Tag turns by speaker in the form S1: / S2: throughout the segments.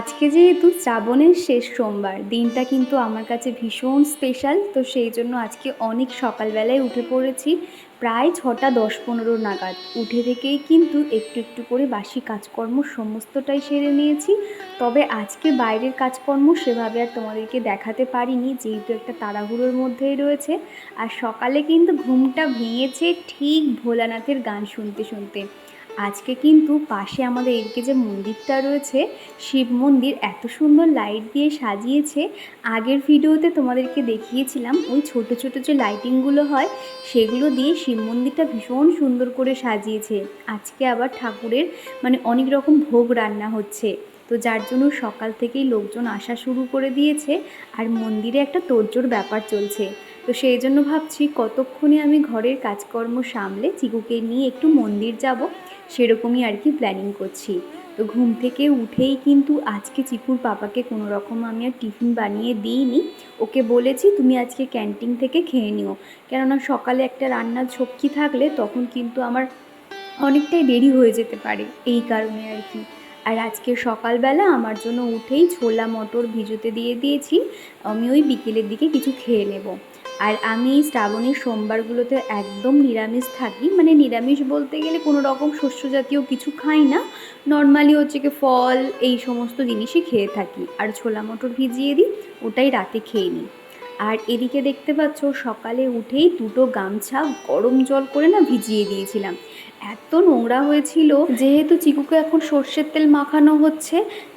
S1: আজকে যেহেতু শ্রাবণের শেষ সোমবার, দিনটা কিন্তু আমার কাছে ভীষণ স্পেশাল তো সেই জন্য আজকে অনেক সকালবেলায় উঠে পড়েছি প্রায় ছটা দশ পনেরো নাগাদ। উঠে থেকেই কিন্তু একটু একটু করে বাসি কাজকর্ম সমস্তটাই সেরে নিয়েছি। তবে আজকে বাইরের কাজকর্ম সেভাবে আর তোমাদেরকে দেখাতে পারিনি, যেহেতু একটা তাড়াহুড়োর মধ্যেই রয়েছে। আর সকালে কিন্তু ঘুমটা ভেঙেছে ঠিক ভোলানাথের গান শুনতে শুনতে। আজকে কিন্তু পাশে আমাদের এদিকে যে মন্দিরটা রয়েছে, শিব মন্দির, এত সুন্দর লাইট দিয়ে সাজিয়েছে। আগের ভিডিওতে তোমাদেরকে দেখিয়েছিলাম, ওই ছোট ছোট যে লাইটিংগুলো হয়, সেগুলো দিয়ে শিব মন্দিরটা ভীষণ সুন্দর করে সাজিয়েছে। আজকে আবার ঠাকুরের মানে অনেক রকম ভোগ রান্না হচ্ছে। তো যার জন্য সকাল থেকেই লোকজন আসা শুরু করে দিয়েছে, আর মন্দিরে একটা তোড়জোড় ব্যাপার চলছে। তো সেই জন্য ভাবছি কতক্ষণে আমি ঘরের কাজকর্ম সামলে চিকুকে নিয়ে একটু মন্দির যাব সেরকমই আর কি প্ল্যানিং করছি। তো ঘুম থেকে উঠেই কিন্তু আজকে চিকুর পাপাকে কোনো রকম আমি আর টিফিন বানিয়ে দিইনি। ওকে বলেছি, তুমি আজকে ক্যান্টিন থেকে খেয়ে নিও। কেননা সকালে একটা রান্নার ঝক্কি থাকলে তখন কিন্তু আমার অনেকটাই দেরি হয়ে যেতে পারে, এই কারণে আর কি। আর আজকে সকালবেলা আমার জন্য উঠেই ছোলা মটর ভিজোতে দিয়ে দিয়েছি। আমি ওই বিকেলের দিকে কিছু খেয়ে নেব। আর আমি শ্রাবণের সোমবারগুলোতে একদম নিরামিষ থাকি। মানে নিরামিষ বলতে গেলে কোনো রকম শস্য জাতীয় কিছু খাই না। নর্মালি হচ্ছে কি ফল, এই সমস্ত জিনিসই খেয়ে থাকি। আর ছোলা মটর ভিজিয়ে দিই, ওটাই রাতে খেয়ে নিই। আর এদিকে দেখতে পাচ্ছ, সকালে উঠেই দুটো গামছা গরম জল করে না ভিজিয়ে দিয়েছিলাম। এত নোংরা হয়েছিল, যেহেতু চিকুকে এখন সর্ষের তেল মাখানো হচ্ছে,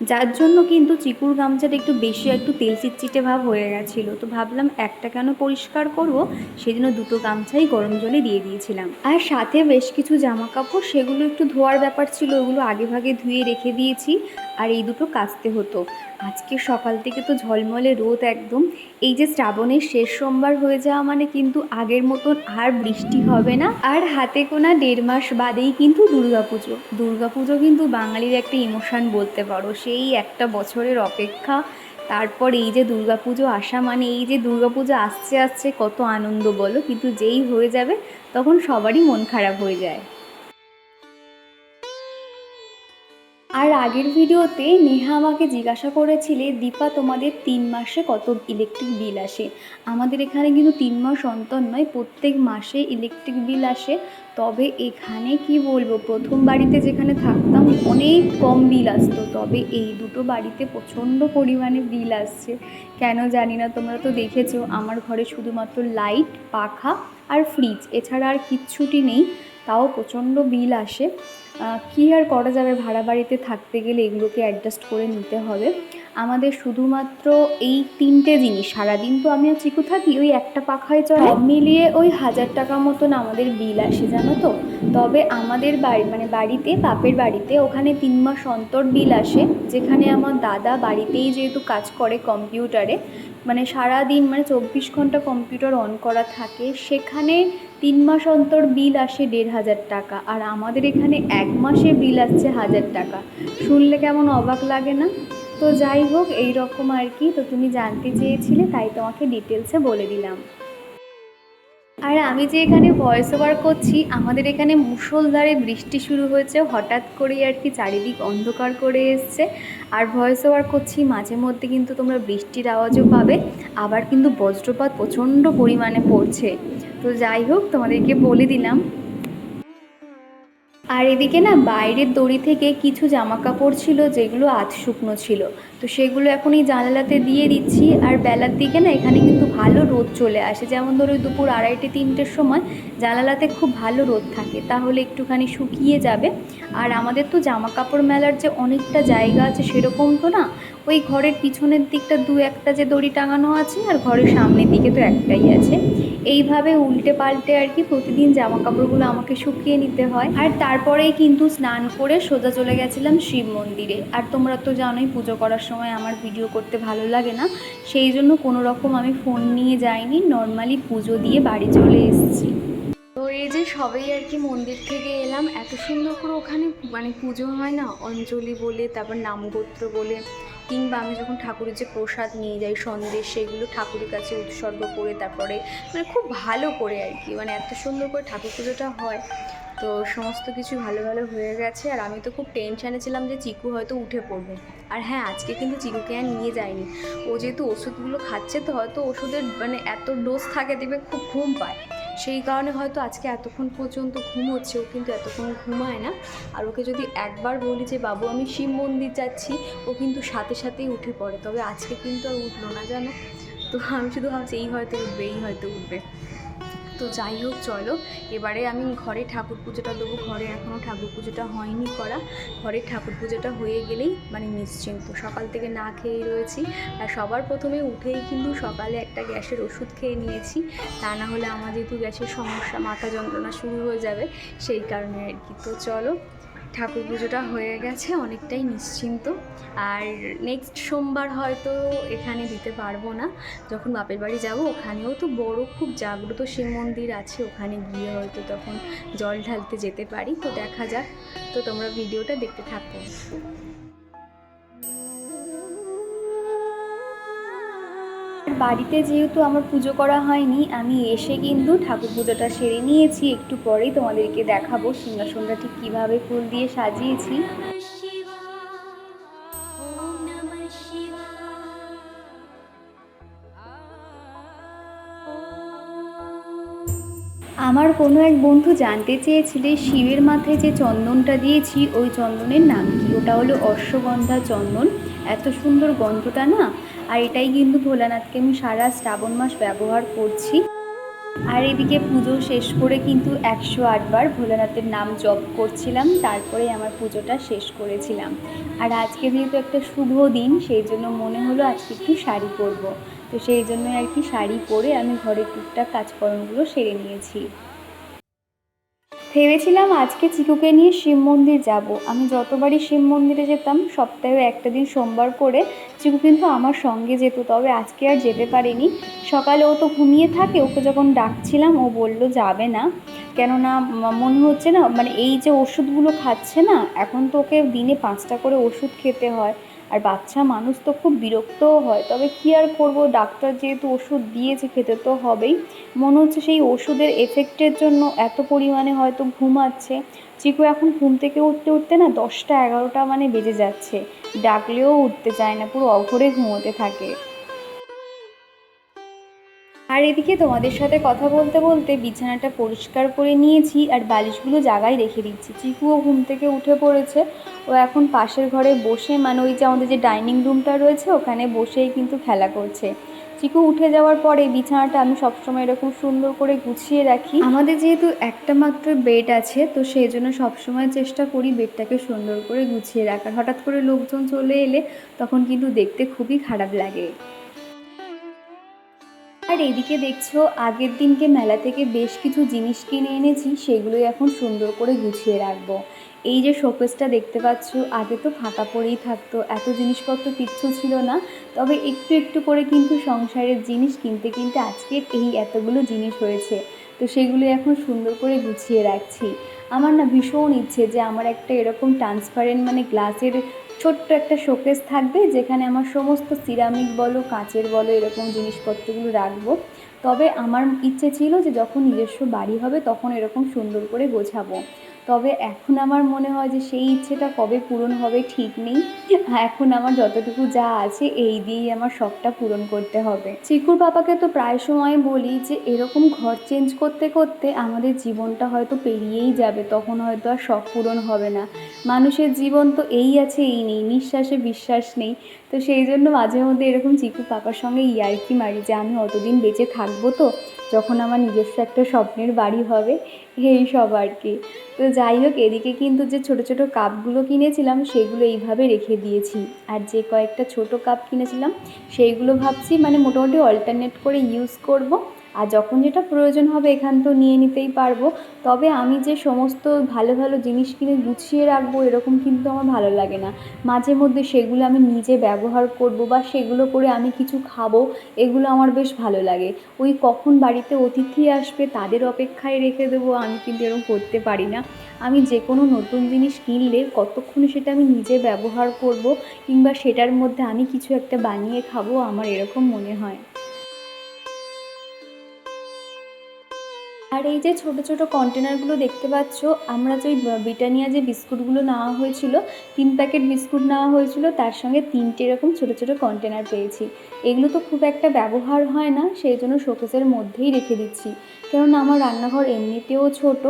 S1: যার জন্য কিন্তু চিকুর গামছাটা একটু বেশি একটু তেল চিটচিটে ভাব হয়ে গেছিল। তো ভাবলাম একটা কেন পরিষ্কার করব? সেজন্য দুটো গামছাই গরম জলে দিয়ে দিয়েছিলাম। আর সাথে বেশ কিছু জামা কাপড় সেগুলো একটু ধোয়ার ব্যাপার ছিল, ওগুলো আগে ভাগে ধুয়ে রেখে দিয়েছি, আর এই দুটো কাচতে হতো। আজকে সকাল থেকে তো ঝলমলে রোদ একদম। এই যে শ্রাবণের শেষ সোমবার হয়ে যাওয়া মানে কিন্তু আগের মতন আর বৃষ্টি হবে না। আর হাতে কোনা দেড় মাস বাদেই কিন্তু দুর্গাপুজো। দুর্গাপুজো কিন্তু বাঙালির একটা ইমোশান বলতে পারো। সেই একটা বছরের অপেক্ষা। তারপর এই যে দুর্গাপুজো আসা মানে এই যে দুর্গাপুজো আসছে আসছে কত আনন্দ বলো। কিন্তু যেই হয়ে যাবে তখন সবারই মন খারাপ হয়ে যায়। আর আগের ভিডিওতে নেহা আমাকে জিজ্ঞাসা করেছিলে, দীপা, তোমাদের তিন মাসে কত ইলেকট্রিক বিল আসে? আমাদের এখানে কিন্তু তিন মাস অন্তর নয়, প্রত্যেক মাসে ইলেকট্রিক বিল আসে। তবে এখানে কি বলব, প্রথম বাড়িতে যেখানে থাকতাম অনেক কম বিল আসতো, তবে এই দুটো বাড়িতে প্রচণ্ড পরিমাণে বিল আসছে। কেন জানি না, তোমরা তো দেখেছ, আমার ঘরে শুধুমাত্র লাইট পাখা আর ফ্রিজ এছাড়া আর কিচ্ছুটি নেই, তাও প্রচণ্ড বিল আসে। কী আর করা যাবে? ভাড়া বাড়িতে থাকতে গেলে এগুলোকে অ্যাডজাস্ট করে নিতে হবে। আমাদের শুধুমাত্র এই তিনটে জিনিস, সারাদিন তো আমি চিকু থাকি, ওই একটা পাখায় চলে মিলিয়ে ওই হাজার টাকা মতন আমাদের বিল আসে, জানো তো? তবে আমাদের বাড়ি মানে বাড়িতে, বাপের বাড়িতে ওখানে তিন মাস অন্তর বিল আসে, যেখানে আমার দাদা বাড়িতেই যেহেতু কাজ করে কম্পিউটারে মানে সারা দিন মানে চব্বিশ ঘণ্টা কম্পিউটার অন করা থাকে, সেখানে তিন মাস অন্তর বিল আসে দেড় হাজার টাকা, আর আমাদের এখানে এক মাসে বিল আসছে হাজার টাকা। শুনলে কেমন অবাক লাগে না? তো যাই হোক, এই রকম আর কি। তো তুমি জানতে চেয়েছিলে, তাই তোমাকে ডিটেলসে বলে দিলাম। আর আমি যে এখানে ভয়েস ওভার করছি, আমাদের এখানে মুষলধারে বৃষ্টি শুরু হয়েছে। হঠাৎ করেই আর কি চারিদিক অন্ধকার করে এসছে। আর ভয়েস ওভার করছি, মাঝে মধ্যে কিন্তু তোমরা বৃষ্টির আওয়াজও পাবে। আবার কিন্তু বজ্রপাত প্রচণ্ড পরিমাণে পড়ছে। তো যাই হোক, তোমাদেরকে বলে দিলাম। আর এদিকে না, বাইরের দড়ি থেকে কিছু জামা কাপড় ছিল, যেগুলো আধ শুকনো ছিল। তো সেগুলো এখন এই জানালাতে দিয়ে দিচ্ছি। আর বেলার দিকে না এখানে কিন্তু ভালো রোদ চলে আসে। যেমন ধরো দুপুর আড়াইটে, তিনটের সময় জানালাতে খুব ভালো রোদ থাকে, তাহলে একটুখানি শুকিয়ে যাবে। আর আমাদের তো জামা কাপড় মেলার যে অনেকটা জায়গা আছে সেরকম তো না, ওই ঘরের পিছনের দিকটা দু একটা যে দড়ি টাঙানো আছে আর ঘরের সামনের দিকে তো একটাই আছে। এইভাবে উল্টে পাল্টে আর কি প্রতিদিন জামা কাপড়গুলো আমাকে শুকিয়ে নিতে হয়। আর তারপরেই কিন্তু স্নান করে সোজা চলে গেছিলাম শিব মন্দিরে। আর তোমরা তো জানোই পুজো করার সময় আমার ভিডিও করতে ভালো লাগে না, সেই জন্য কোনো রকম আমি ফোন নিয়ে যাইনি নর্মালি পুজো দিয়ে বাড়ি চলে এসেছি। তো এই যে সবাই আর কি মন্দির থেকে এলাম, এত সুন্দর করে ওখানে মানে পুজো হয় না? অঞ্জলি বলে, তারপর নামগোত্র বলে, কিংবা আমি যখন ঠাকুরের যে প্রসাদ নিয়ে যাই, সন্দেশ, সেগুলো ঠাকুরের কাছে উৎসর্গ করে, তারপরে মানে খুব ভালো করে আর কি মানে এত সুন্দর করে ঠাকুর পুজোটা হয়। তো সমস্ত কিছু ভালো ভালো হয়ে গেছে। আর আমি তো খুব টেনশানে ছিলাম যে চিকু হয়তো উঠে পড়বে। আর হ্যাঁ আজকে কিন্তু চিকুকে আর নিয়ে যায়নি। ও যেহেতু ওষুধগুলো খাচ্ছে তো হয়তো ওষুধের মানে এত ডোজ থাকে দেখবে খুব ঘুম পায়। সেই কারণে হয়তো আজকে এতক্ষণ পর্যন্ত ঘুম হচ্ছে। ও কিন্তু এতক্ষণ ঘুমায় না। আর ওকে যদি একবার বলি যে, বাবু, আমি শিব মন্দির যাচ্ছি। ও কিন্তু সাথে সাথেই উঠে পড়ে। তবে আজকে কিন্তু আর উঠল না, জানো? তো আমি শুধু ভাবছি, এই হয়তো উঠবে, এই হয়তো উঠবে। তো যাই হোক, চলো। এবারে আমি ঘরে ঠাকুর পুজোটা দেবো। ঘরে এখনও ঠাকুর পুজোটা হয়নি করা। ঘরে ঠাকুর পুজোটা হয়ে গেলেই মানে নিশ্চিন্ত। সকাল থেকে না খেয়ে রয়েছি। আর সবার প্রথমে উঠেই কিন্তু সকালে একটা গ্যাসের ওষুধ খেয়ে নিয়েছি। তা না হলে আমার যেহেতু গ্যাসের সমস্যা, মাথা যন্ত্রণা শুরু হয়ে যাবে সেই কারণে আর কি। তো চলো ঠাকুর পুজোটা হয়ে গেছে, অনেকটাই নিশ্চিন্ত। আর নেক্সট সোমবার হয়তো এখানে দিতে পারব না। যখন বাপের বাড়ি যাব, ওখানেও তো বড় খুব জাগ্রত শিব মন্দির আছে, ওখানে গিয়ে হয়তো তখন জল ঢালতে যেতে পারি। তো দেখা যাক। তো তোমরা ভিডিওটা দেখতে থাকো। বাড়িতে যেহেতু আমার পুজো করা হয়নি, আমি এসে কিন্তু ঠাকুর পুজোটা সেরে নিয়েছি। একটু পরেই তোমাদেরকে দেখাবো সিংহাসনটা ঠিক কীভাবে ফুল দিয়ে সাজিয়েছি। আমার কোনো এক বন্ধু জানতে চেয়েছিলে শিবের মাথায় যে চন্দনটা দিয়েছি, ওই চন্দনের নাম কি? ওটা হলো অশ্বগন্ধা চন্দন। এত সুন্দর গন্ধটা না আর এটাই কিন্তু ভোলানাথকে আমি সারা শ্রাবণ মাস ব্যবহার করছি। আর এদিকে পুজো শেষ করে কিন্তু একশো আটবার ভোলানাথের নাম জপ করছিলাম, তারপরে আমার পুজোটা শেষ করেছিলাম। আর আজকে যেহেতু একটা শুভ দিন, সেই জন্য মনে হলো আজকে একটু শাড়ি পরবো। তো সেই জন্য আর কি শাড়ি পরে আমি ঘরে টুকটাক কাজকর্মগুলো সেরে নিয়েছি। ভেবেছিলাম আজকে চিকুকে নিয়ে শিব মন্দির যাব। আমি যতবারই শিব মন্দিরে যেতাম, সপ্তাহে একটা দিন সোমবার করে চিকু কিন্তু আমার সঙ্গে যেত, তবে আজকে আর যেতে পারিনি। সকালে ও তো ঘুমিয়ে থাকে, ওকে যখন ডাকছিলাম, ও বলল, যাবে না। কেননা মনে হচ্ছে না মানে এই যে ওষুধগুলো খাচ্ছে না, এখন তো ওকে দিনে পাঁচটা করে ওষুধ খেতে হয়। আর বাচ্চা মানুষ তো খুব বিরক্তও হয়। তবে কী আর করব? ডাক্তার যেহেতু ওষুধ দিয়েছে, খেতে তো হবেই। মনে হচ্ছে সেই ওষুধের এফেক্টের জন্য এত পরিমাণে হয়তো ঘুমাচ্ছে। চিকু এখন ঘুম থেকে উঠতে উঠতে না দশটা এগারোটা মানে বেজে যাচ্ছে। ডাকলেও উঠতে চায় না, পুরো অঘরে ঘুমোতে থাকে। আর এদিকে তোমাদের সাথে কথা বলতে বলতে বিছানাটা পরিষ্কার করে নিয়েছি আর বালিশগুলো জায়গায় রেখে দিচ্ছি। চিকুও ঘুম থেকে উঠে পড়েছে। ও এখন পাশের ঘরে বসে মানে ওই যে আমাদের যে ডাইনিং রুমটা রয়েছে, ওখানে বসেই কিন্তু খেলা করছে। চিকু উঠে যাওয়ার পরে বিছানাটা আমি সবসময় এরকম সুন্দর করে গুছিয়ে রাখি। আমাদের যেহেতু একটা মাত্র বেড আছে, তো সেই জন্য সবসময় চেষ্টা করি বেডটাকে সুন্দর করে গুছিয়ে রাখার। হঠাৎ করে লোকজন চলে এলে তখন কিন্তু দেখতে খুবই খারাপ লাগে। আর এদিকে দেখছ, আগের দিনকে মেলা থেকে বেশ কিছু জিনিস কিনে এনেছি, সেগুলোই এখন সুন্দর করে গুছিয়ে রাখব। এই যে শোকেসটা দেখতে পাচ্ছ, আগে তো ফাঁকা পড়েই থাকতো, এত জিনিসপত্র কিচ্ছু ছিল না। তবে একটু একটু করে কিন্তু সংসারের জিনিস কিনতে কিনতে আজকে এই এতগুলো জিনিস হয়েছে। তো সেগুলো এখন সুন্দর করে গুছিয়ে রাখছি। আমার না ভীষণ ইচ্ছে যে আমার একটা এরকম ট্রান্সপারেন্ট মানে গ্লাসের ছোট্ট একটা শোকেস থাকবে যেখানে আমার সমস্ত সিরামিক বলো, কাঁচের বলো, এরকম জিনিসপত্রগুলো রাখব। তবে আমার ইচ্ছে ছিল যে যখন নিজস্ব বাড়ি হবে তখন এরকম সুন্দর করে গোছাবো। তবে এখন আমার মনে হয় যে সেই ইচ্ছেটা কবে পূরণ হবে ঠিক নেই। এখন আমার যতটুকু যা আছে এই দিয়েই আমার শখটা পূরণ করতে হবে। চিকুর পাপাকে তো প্রায় সময় বলি যে এরকম ঘর চেঞ্জ করতে করতে আমাদের জীবনটা হয়তো পেরিয়েই যাবে, তখন হয়তো আর শখ পূরণ হবে না। মানুষের জীবন তো এই আছে, এই নেই, নিঃশ্বাসে বিশ্বাস নেই। তো সেই জন্য মাঝে মধ্যে এরকম চিকু পাপার সঙ্গে ইয়ার্কি মারি যে আমি অতদিন বেঁচে থাকব তো যখন আমার নিজস্ব একটা স্বপ্নের বাড়ি হবে, এই সব আর কি। তো যাই হোক, এদিকে কিন্তু যে ছোট ছোট কাপগুলো কিনেছিলাম, সেগুলো এইভাবে রেখে দিয়েছি। আর যে কয়েকটা ছোট কাপ কিনেছিলাম, সেইগুলো ভাবছি মানে মোটামুটি অল্টারনেট করে ইউজ করব। আর যখন যেটা প্রয়োজন হবে এখান তো নিয়ে নিতেই পারব। তবে আমি যে সমস্ত ভালো ভালো জিনিস কিনে গুছিয়ে রাখব, এরকম কিন্তু আমার ভালো লাগে না। মাঝে মধ্যে সেগুলো আমি নিজে ব্যবহার করব বা সেগুলো করে আমি কিছু খাব, এগুলো আমার বেশ ভালো লাগে। ওই কখন বাড়িতে অতিথি আসবে তাদের অপেক্ষায় রেখে দেবো, আমি কিন্তু এরকম করতে পারি না। আমি যে কোনো নতুন জিনিস কিনলে কতক্ষণে সেটা আমি নিজে ব্যবহার করব কিংবা সেটার মধ্যে আমি কিছু একটা বানিয়ে খাব, আমার এরকম মনে হয়। আর এই যে ছোট ছোট কন্টেনারগুলো দেখতে পাচ্ছ, আমরা যে ব্রিটানিয়া যে বিস্কুটগুলো নেওয়া হয়েছিল, তিন প্যাকেট বিস্কুট নেওয়া হয়েছিল, তার সঙ্গে তিনটে এরকম ছোট ছোট কন্টেনার পেয়েছি। এগুলো তো খুব একটা ব্যবহার হয় না, সেই জন্য শোকেসের মধ্যেই রেখে দিচ্ছি। কেননা আমার রান্নাঘর এমনিতেও ছোট,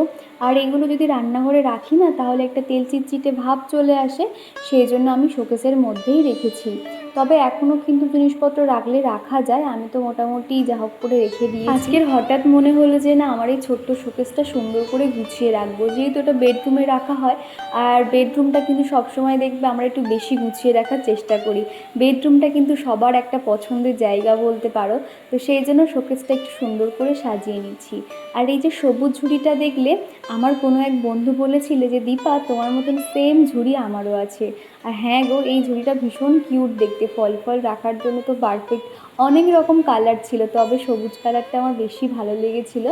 S1: আর এগুলো যদি রান্নাঘরে রাখি না, তাহলে একটা তেল চিটচিটে ভাব চলে আসে, সেই জন্য আমি শোকেসের মধ্যেই রেখেছি। তবে এখনও কিন্তু জিনিসপত্র রাখলে রাখা যায়। আমি তো মোটামুটি যা হোক করে রেখে দিই আজকের হঠাৎ মনে হলো যে, না, আমার এই ছোট্ট শোকেসটা সুন্দর করে গুছিয়ে রাখব। যেহেতু এটা বেডরুমে রাখা হয়, আর বেডরুমটা কিন্তু সবসময় দেখবে আমরা একটু বেশি গুছিয়ে রাখার চেষ্টা করি। বেডরুমটা কিন্তু সবার একটা পছন্দের জায়গা বলতে পারো। তো সেই জন্য শোকেসটা একটু সুন্দর করে সাজিয়ে নিচ্ছি। আর এই যে সবুজ ঝুড়িটা দেখলে, আমার কোনো এক বন্ধু বলেছিলে যে, দীপা, তোমার মতন সেম ঝুড়ি আমারও আছে। আর হ্যাঁ গো, এই ঝুড়িটা ভীষণ কিউট দেখতে। ফল ফল রাখার জন্য তো পারফেক্ট অনেক রকম কালার ছিল, তবে সবুজ কালারটা আমার বেশি ভালো লেগেছিল,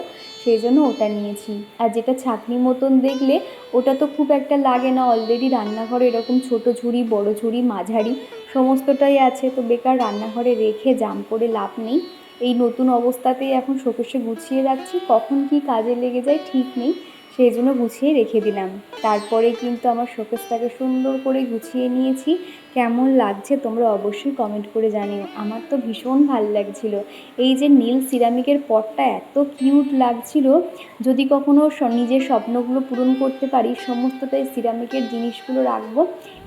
S1: সেই জন্য ওটা নিয়েছি। আর যেটা ছাকনি মতন দেখলে, ওটা তো খুব একটা লাগে না অলরেডি রান্নাঘরে এরকম ছোট ঝুড়ি, বড় ঝুড়ি, মাঝারি, সমস্তটাই আছে, তো বেকার রান্নাঘরে রেখে জাম করে লাভ নেই। এই নতুন অবস্থাতেই এখন শোকেশে গুছিয়ে রাখছি, কখন কি কাজে লেগে যায় ঠিক নেই। সেই জন্য গুছিয়ে রেখে দিলাম। তারপরে কিন্তু আমার শোকেসটাকে সুন্দর করে গুছিয়ে নিয়েছি। কেমন লাগছে তোমরা অবশ্যই কমেন্ট করে জানিও। আমার তো ভীষণ ভালো লাগছিল। এই যে নীল সিরামিকের পটটা এত কিউট লাগছিল। যদি কখনো নিজের স্বপ্নগুলো পূরণ করতে পারি, সমস্তটাই সিরামিকের জিনিসগুলো রাখব।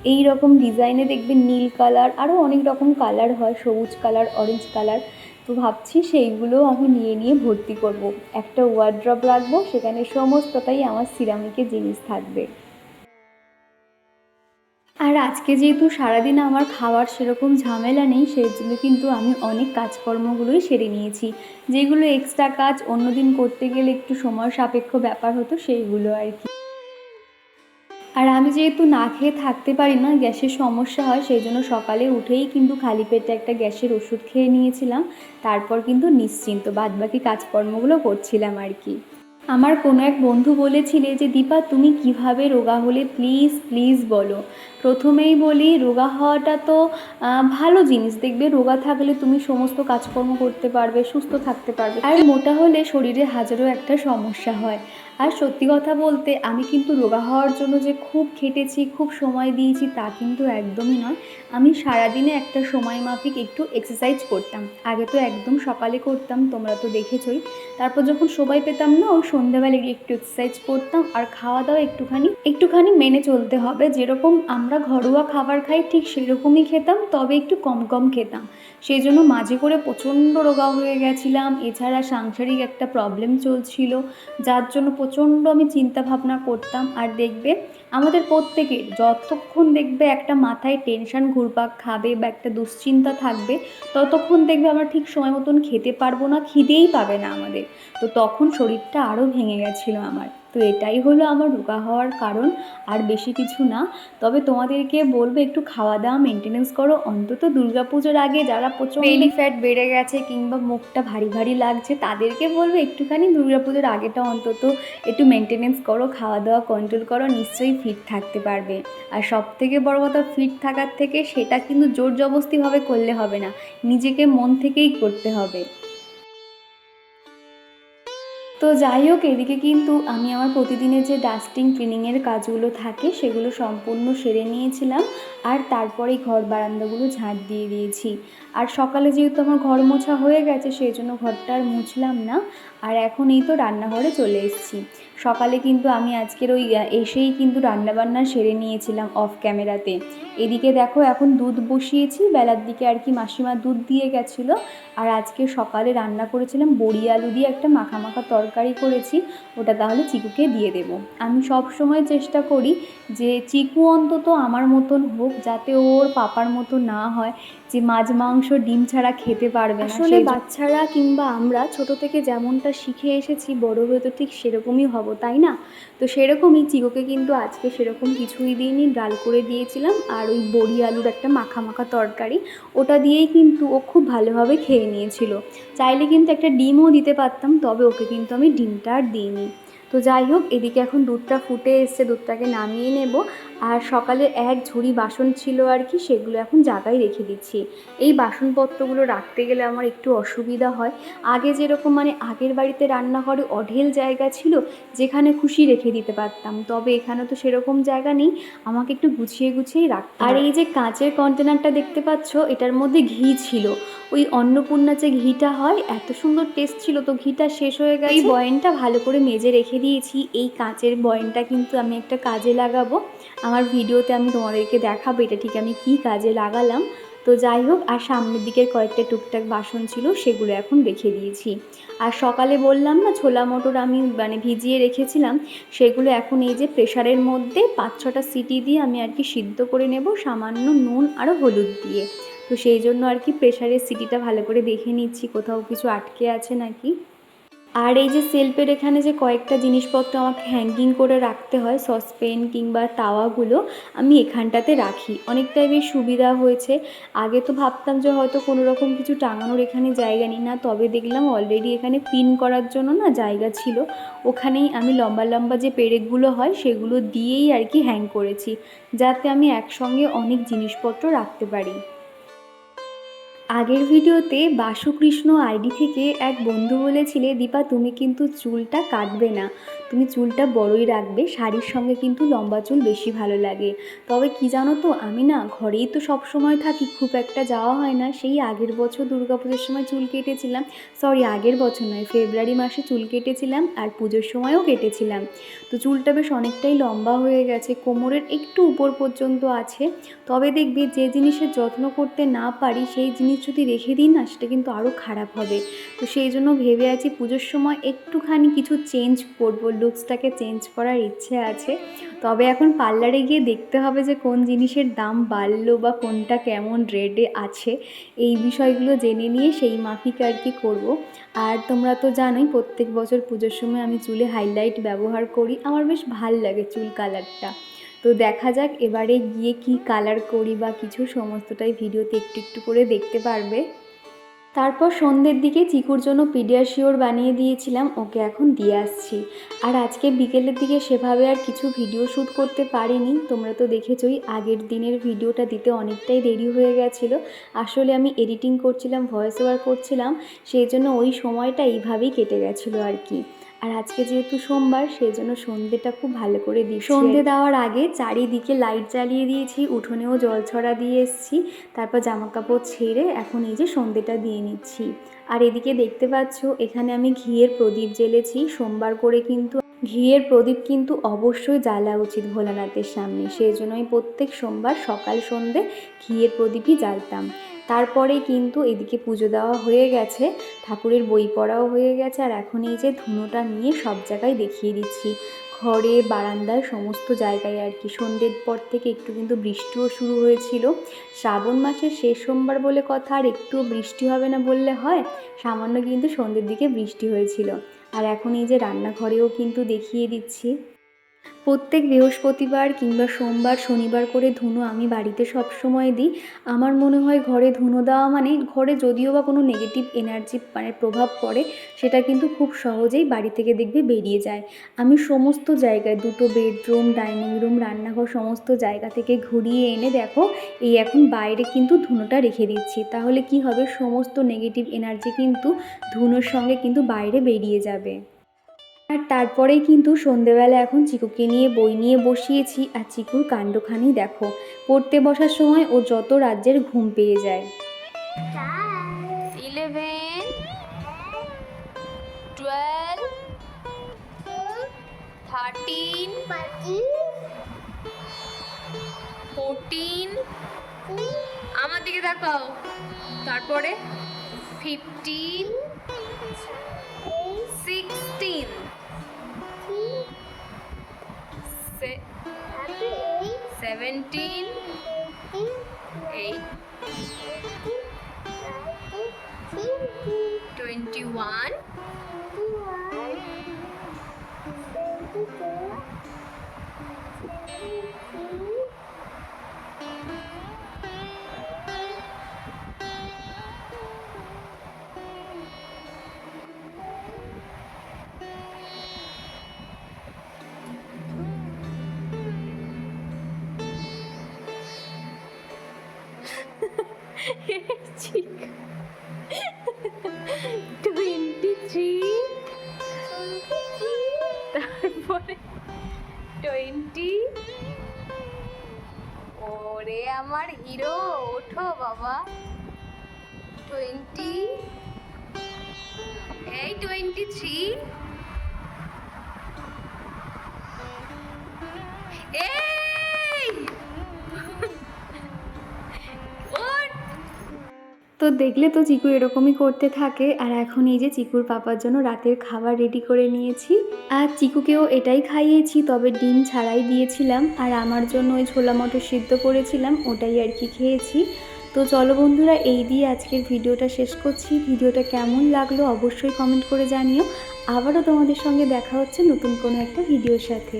S1: এই রকম ডিজাইনে দেখবে নীল কালার আরও অনেক রকম কালার হয়। সবুজ কালার অরেঞ্জ কালার তো ভাবছি সেইগুলো আমি নিয়ে নিয়ে ভর্তি করব। একটা ওয়ার্ড্রপ রাখব, সেখানে সমস্তটাই আমার সিরামিকের জিনিস থাকবে। আর আজকে যেহেতু সারাদিন আমার খাওয়ার সেরকম ঝামেলা নেই, সেই জন্য কিন্তু আমি অনেক কাজকর্মগুলোই সেরে নিয়েছি। যেগুলো এক্সট্রা কাজ অন্যদিন করতে গেলে একটু সময় সাপেক্ষ ব্যাপার হতো, সেইগুলো আর কি। আর আমি যেহেতু না খেয়ে থাকতে পারি না, গ্যাসের সমস্যা হয়, সেই জন্য সকালে উঠেই কিন্তু খালি পেটে একটা গ্যাসের ওষুধ খেয়ে নিয়েছিলাম। তারপর কিন্তু নিশ্চিন্ত বাদবাকি কাজকর্মগুলো করছিলাম আর কি। আমার কোনো এক বন্ধু বলেছিলে যে, দীপা, তুমি কীভাবে রোগা হলে? প্লিজ প্লিজ বলো। প্রথমেই বলি, রোগা হওয়াটা তো ভালো জিনিস। দেখবে রোগা থাকলে তুমি সমস্ত কাজকর্ম করতে পারবে, সুস্থ থাকতে পারবে। আর মোটা হলে শরীরে হাজারো একটা সমস্যা হয়। আর সত্যি কথা বলতে, আমি কিন্তু রোগা হওয়ার জন্য যে খুব খেটেছি, খুব সময় দিয়েছি, তা কিন্তু একদমই নয়। আমি সারাদিনে একটা সময় মাফিক একটু এক্সারসাইজ করতাম। আগে তো একদম সকালে করতাম, তোমরা তো দেখেছই। তারপর যখন সময় পেতাম না সন্ধ্যাবেলা একটু এক্সারসাইজ করতাম আর খাওয়া দাওয়া একটুখানি একটুখানি মেনে চলতে হবে। যেরকম আমরা ঘরোয়া খাবার খাই, ঠিক সেরকমই খেতাম, তবে একটু কম কম খেতাম। সেই জন্য মাঝে করে প্রচণ্ড রোগা হয়ে গেছিলাম। এছাড়া সাংসারিক একটা প্রবলেম চলছিল, যার জন্য প্রচণ্ড আমি চিন্তা ভাবনা করতাম। আর দেখবে আমাদের প্রত্যেকের যতক্ষণ দেখবে একটা মাথায় টেনশান ঘুরপাক খাবে বা একটা দুশ্চিন্তা থাকবে, ততক্ষণ দেখবে আমরা ঠিক সময় মতন খেতে পারব না, খিদেই পাবে না আমাদের। তো তখন শরীরটা আরও ভেঙে গেছিল আমার। তো এটাই হলো আমার রোগা হওয়ার কারণ, আর বেশি কিছু না। তবে তোমাদেরকে বলব, একটু খাওয়া দাওয়া মেনটেনেন্স করো। অন্তত দুর্গাপুজোর আগে যারা প্রচুর বেলি ফ্যাট বেড়ে গেছে কিংবা মুখটা ভারী ভারী লাগছে, তাদেরকে বলব একটুখানি দুর্গাপুজোর আগেটা অন্তত একটু মেনটেনেন্স করো, খাওয়া দাওয়া কন্ট্রোল করো, নিশ্চয়ই ফিট থাকতে পারবে। আর সব থেকে বড় কথা ফিট থাকার থেকে সেটা কিন্তু জোর জবস্তিভাবে করলে হবে না। নিজেকে মন থেকেই করতে হবে। তো যাই হোক, এদিকে কিন্তু আমি আমার প্রতিদিনের যে ডাস্টিং ক্লিনিংয়ের কাজগুলো থাকে, সেগুলো সম্পূর্ণ সেরে নিয়েছিলাম। আর তারপরেই ঘর বারান্দাগুলো ঝাঁট দিয়ে দিয়েছি। আর সকালে যেহেতু আমার ঘর মোছা হয়ে গেছে, সেই জন্য ঘরটা আর মুছলাম না। আর এখন এই তো রান্নাঘরে চলে এসেছি। সকালে কিন্তু আমি আজকের ওই এসেই কিন্তু রান্নাবান্না সেরে নিয়েছিলাম অফ ক্যামেরাতে এদিকে দেখো এখন দুধ বসিয়েছি বেলার দিকে আর কি মাসিমা দুধ দিয়ে গেছিল। আর আজকে সকালে রান্না করেছিলাম বড়ি আলু দিয়ে একটা মাখা মাখা তরকারি করেছি ওটা তাহলে চিকুকে দিয়ে দেব। আমি সব সময় চেষ্টা করি যে চিকু অন্তত আমার মতন হোক যাতে ওর পাপার মতো না হয় যে মাছ মাংস ডিম ছাড়া খেতে পারবে না। আসলে বাচ্চারা কিংবা আমরা ছোট থেকে যেমনটা শিখে এসেছি বড় হয়ে তো ঠিক সেরকমই হব। তাই না? তো সেরকমই চিকোকে কিন্তু আজকে সেরকম কিছুই দিইনি, ডাল করে দিয়েছিলাম আর ওই বড়ি আলুর একটা মাখা মাখা তরকারি। ওটা দিয়েই কিন্তু ও খুব ভালোভাবে খেয়ে নিয়েছিল। চাইলে কিন্তু একটা ডিমও দিতে পারতাম, তবে ওকে কিন্তু আমি ডিমটা আর দিইনি। তো যাই হোক এদিকে এখন দুধটা ফুটে এসছে দুধটাকে নামিয়ে নেব। আর সকালে এক ঝুড়ি বাসন ছিল আর কি সেগুলো এখন জায়গায় রেখে দিচ্ছি। এই বাসনপত্রগুলো রাখতে গেলে আমার একটু অসুবিধা হয়। আগে যেরকম মানে আগের বাড়িতে রান্নাঘরে অঢেল জায়গা ছিল যেখানে খুশি রেখে দিতে পারতাম। তবে এখানে তো সেরকম জায়গা নেই আমাকে একটু গুছিয়ে গুছিয়েই রাখতে আর এই যে কাঁচের কন্টেনারটা দেখতে পাচ্ছ এটার মধ্যে ঘি ছিল। ওই অন্নপূর্ণা যে ঘিটা হয় এত সুন্দর টেস্ট ছিল তো ঘিটা শেষ হয়ে গেছে। এই বয়েনটা ভালো করে মেজে রেখে দিয়েছি, এই কাঁচের বয়েনটা কিন্তু আমি একটা কাজে লাগাবো। আমার ভিডিওতে আমি তোমাদেরকে দেখাবো এটা ঠিক আমি কি কাজে লাগালাম। তো যাই হোক, আর সামনের দিকের কয়েকটা টুকটাক বাসন ছিল, সেগুলো এখন রেখে দিয়েছি। আর সকালে বললাম না, ছোলা মটর আমি মানে ভিজিয়ে রেখেছিলাম, সেগুলো এখন এই যে প্রেশারের মধ্যে পাঁচ ছটা সিটি দিয়ে আমি আর কি সিদ্ধ করে নেব, সামান্য নুন আর হলুদ দিয়ে। তো সেই জন্য আর কি প্রেশারের সিটিটা ভালো করে দেখে নিচ্ছি, কোথাও কিছু আটকে আছে নাকি? আর এই যে সেলফের এখানে যে কয়েকটা জিনিসপত্র আমাকে হ্যাঙ্গিং করে রাখতে হয় সসপেন কিংবা তাওয়াগুলো আমি এখানটাতে রাখি। অনেকটাই বেশ সুবিধা হয়েছে। আগে তো ভাবতাম যে হয়তো কোনো রকম কিছু টাঙানোর এখানে জায়গা নেই না, তবে দেখলাম অলরেডি এখানে পিন করার জন্য না জায়গা ছিল। ওখানেই আমি লম্বা লম্বা যে পেরেকগুলো হয়, সেগুলো দিয়েই আর কি হ্যাং করেছি, যাতে আমি একসঙ্গে অনেক জিনিসপত্র রাখতে পারি। আগের ভিডিওতে বাসুকৃষ্ণ আইডি থেকে এক বন্ধু বলেছিলে, দীপা, তুমি কিন্তু চুলটা কাটবে না। তুমি চুলটা বড়ই রাখবে, শাড়ির সঙ্গে কিন্তু লম্বা চুল বেশি ভালো লাগে। তবে কি জানো তো, আমি না ঘরেই তো সব সময় থাকি, খুব একটা যাওয়া হয় না। সেই আগের বছর দুর্গাপুজোর সময় চুল কেটেছিলাম। সরি, আগের বছর নয়, ফেব্রুয়ারি মাসে চুল কেটেছিলাম আর পুজোর সময়ও কেটেছিলাম। তো চুলটা বেশ অনেকটাই লম্বা হয়ে গেছে, কোমরের একটু উপর পর্যন্ত আছে। তবে দেখবি যে জিনিসের যত্ন করতে না পারি, সেই জিনিস যদি রেখে দিই না, সেটা কিন্তু আরও খারাপ হবে। তো সেই জন্য ভেবে আছি পুজোর সময় একটুখানি কিছু চেঞ্জ করব লুকসটাকে চেঞ্জ করার ইচ্ছে আছে। তবে এখন পার্লারে গিয়ে দেখতে হবে যে কোন জিনিসের দাম বাড়লো বা কোনটা কেমন রেটে আছে। এই বিষয়গুলো জেনে নিয়ে সেই মাফিক আর কি করব। আর তোমরা তো জানোই, প্রত্যেক বছর পুজোর সময় আমি চুলে হাইলাইট ব্যবহার করি। আমার বেশ ভালো লাগে চুল কালারটা তো দেখা যাক এবারে গিয়ে কি কালার করি বা কিছু সমস্তটাই ভিডিওতে একটু একটু করে দেখতে পারবে। তারপর সন্ধ্যের দিকে চিকুর জন্য পিডিয়াশিওর বানিয়ে দিয়েছিলাম, ওকে এখন দিয়ে আসছি। আর আজকে বিকেলের দিকে সেভাবে আর কিছু ভিডিও শ্যুট করতে পারিনি, তোমরা তো দেখেছই আগের দিনের ভিডিওটা দিতে অনেকটাই দেরি হয়ে গেছিল। আসলে আমি এডিটিং করছিলাম ভয়েস ওভার করছিলাম, সেই জন্য ওই সময়টা এইভাবেই কেটে গেছিল আর কি। আর আজকে যেহেতু সোমবার সেই জন্য সন্ধেটা খুব ভালো করে দিই সন্ধে দেওয়ার আগে চারিদিকে লাইট জ্বালিয়ে দিয়েছি, উঠোনেও জল ছড়া দিয়ে এসেছি, তারপর জামা কাপড় ছেড়ে এখন এই যে সন্ধেটা দিয়ে নিচ্ছি। আর এদিকে দেখতে পাচ্ছ, এখানে আমি ঘিয়ের প্রদীপ জ্বেলেছি, সোমবার করে কিন্তু ঘিয়ের প্রদীপ কিন্তু অবশ্যই জ্বালা উচিত ভোলানাথের সামনে। সেই জন্য আমি প্রত্যেক সোমবার সকাল সন্ধে ঘিয়ের প্রদীপই জ্বালতাম। তারপরে কিন্তু এদিকে পুজো দেওয়া হয়ে গেছে, ঠাকুরের বই পড়াও হয়ে গেছে, আর এখন এই যে ধুনোটা নিয়ে সব জায়গায় দেখিয়ে দিচ্ছি। ঘরে, বারান্দায় সমস্ত জায়গায় আর কি। সন্ধ্যের পর থেকে একটু কিন্তু বৃষ্টিও শুরু হয়েছিল। শ্রাবণ মাসের শেষ সোমবার বলে কথা, আর একটু বৃষ্টি হবে না বললে হয়, সামান্য কিন্তু সন্ধ্যের দিকে বৃষ্টি হয়েছিল। আর এখন এই যে রান্নাঘরেও কিন্তু দেখিয়ে দিচ্ছি। প্রত্যেক বৃহস্পতিবার কিংবা সোমবার, শনিবার করে ধুনো আমি বাড়িতে সব সময় দিই। আমার মনে হয় ঘরে ধুনো দেওয়া মানে ঘরে যদিও বা কোনো নেগেটিভ এনার্জি মানে প্রভাব পড়ে, সেটা কিন্তু খুব সহজেই বাড়ি থেকে দেখবে বেরিয়ে যায়। আমি সমস্ত জায়গায় দুটো বেডরুম ডাইনিং রুম রান্নাঘর সমস্ত জায়গা থেকে ঘুরিয়ে এনে দেখো, এই এখন বাইরে কিন্তু ধুনোটা রেখে দিচ্ছি। তাহলে কি হবে? সমস্ত নেগেটিভ এনার্জি কিন্তু ধুনোর সঙ্গে কিন্তু বাইরে বেরিয়ে যাবে। আর তারপরেই কিন্তু সন্ধেবেলা এখন চিকুকে নিয়ে বই নিয়ে বসিয়েছি আর চিকুর কাণ্ডখানি দেখো। পড়তে বসার সময় ওর যত রাজ্যের ঘুম পেয়ে যায়।
S2: ইলেভেন, টুয়েলভ আমার দিকে দেখাও তারপরে ফিফটিন। se- 17, 8, 21, 22, আমার হিরো ওঠো বাবা। টোয়েন্টি এই টোয়েন্টি থ্রি এই
S1: তো দেখলে তো চিকু এরকমই করতে থাকে। আর এখন এই যে চিকুর পাপার জন্য রাতের খাবার রেডি করে নিয়েছি। আর চিকুকেও এটাই খাইয়েছি, তবে ডিম ছাড়াই দিয়েছিলাম। আর আমার জন্য ওই ছোলা মটর সিদ্ধ করেছিলাম, ওটাই আর কি খেয়েছি। তো চলো বন্ধুরা, এই দিয়ে আজকের ভিডিওটা শেষ করছি। ভিডিওটা কেমন লাগল অবশ্যই কমেন্ট করে জানিও। আবারও তোমাদের সঙ্গে দেখা হচ্ছে নতুন কোনো একটা ভিডিওর সাথে।